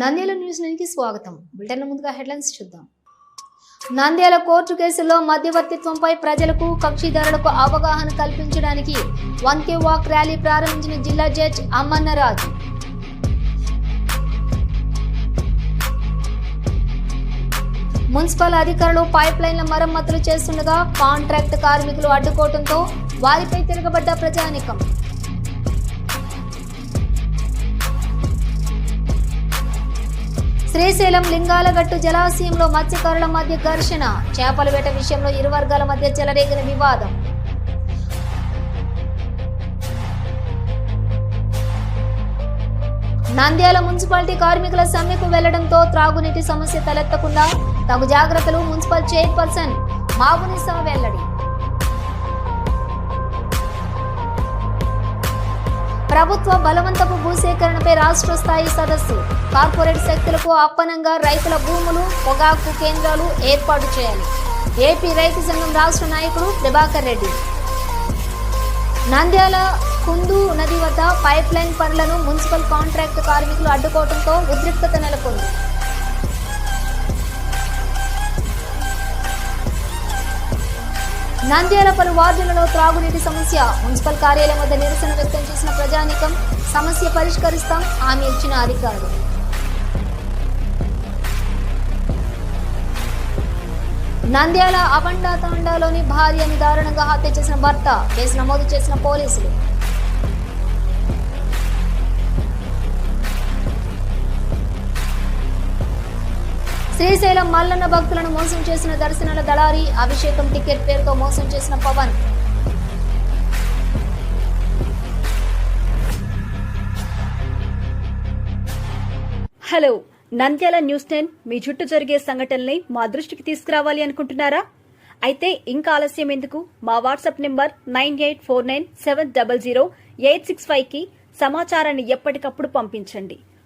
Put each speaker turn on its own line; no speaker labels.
Nandyal news నైన్కి స్వాగతం. Bulletin ముందుగా హెడ్లైన్స్ చూద్దాం. నంద్యాల కోర్టు కేసుల్లో మధ్యవర్తిత్వంపై ప్రజలకు కక్షిదారులకు అవగాహన కల్పించడానికి వన్ కే వాక్ ర్యాలీ ప్రారంభించిన జిల్లా జడ్జ్ అమ్మన్నరాజు మున్సిపల్ అధికారులు పైప్ లైన్ల మరమ్మతులు చేస్తుండగా కాంట్రాక్ట్ కార్మికులు అడ్డుకోవడంతో వారిపై తిరగబడ్డ ప్రజానికం. శ్రీశైలం లింగాలగట్టు జలాశయంలో మత్స్యకారుల మధ్య ఘర్షణ. చేపల వేట విషయంలో ఇరు వర్గాల మధ్య చెలరేగిన వివాదం. నంద్యాల మున్సిపాలిటీ కార్మికుల సమ్మెకు వెళ్ళడంతో త్రాగునీటి సమస్య తలెత్తకుండా తగు జాగ్రత్తలు మున్సిపల్ చైర్పర్సన్ మాబునిసా వెల్లడి. ప్రభుత్వ బలవంతపు భూసేకరణపై రాష్ట్ర స్థాయి సదస్సు. కార్పొరేట్ శక్తులకు అప్పనంగా రైతుల భూములు పొగాకు కేంద్రాలు ఏర్పాటు చేయాలి. ఏపీ రైతు సంఘం రాష్ట్ర నాయకుడు ప్రభాకర్ రెడ్డి. నంద్యాల కుందు నది వద్ద పైప్ లైన్ పనులను మున్సిపల్ కాంట్రాక్ట్ కార్మికులు అడ్డుకోవడంతో ఉద్రిక్తత నెలకొంది. నంద్యాల పలు వార్డులలో త్రాగునీటి సమస్య. మున్సిపల్ కార్యాలయం వద్ద నిరసన వ్యక్తం చేసిన ప్రజానీకం సమస్య పరిష్కరిస్తాం హామీ ఇచ్చిన అధికారులు. నంద్యాల అవండా తాండాలోని భార్యను దారుణంగా హత్య చేసిన భర్త కేసు నమోదు చేసిన పోలీసులు. శ్రీశైలం మల్లన్న భక్తులను మోసం చేసిన దర్శనాల దళారి అభిషేకం టికెట్ పేరుతో మోసం చేసిన Pawan.
Hello Nandyal news ten మీ చుట్టూ జరిగే సంఘటనల్ని మా దృష్టికి తీసుకురావాలి అనుకుంటున్నారా? అయితే ఇంకా ఆలస్యం ఎందుకు? మా WhatsApp number nine eight four nine seven double zero eight six ఫైవ్కి సమాచారాన్ని ఎప్పటికప్పుడు పంపించండి.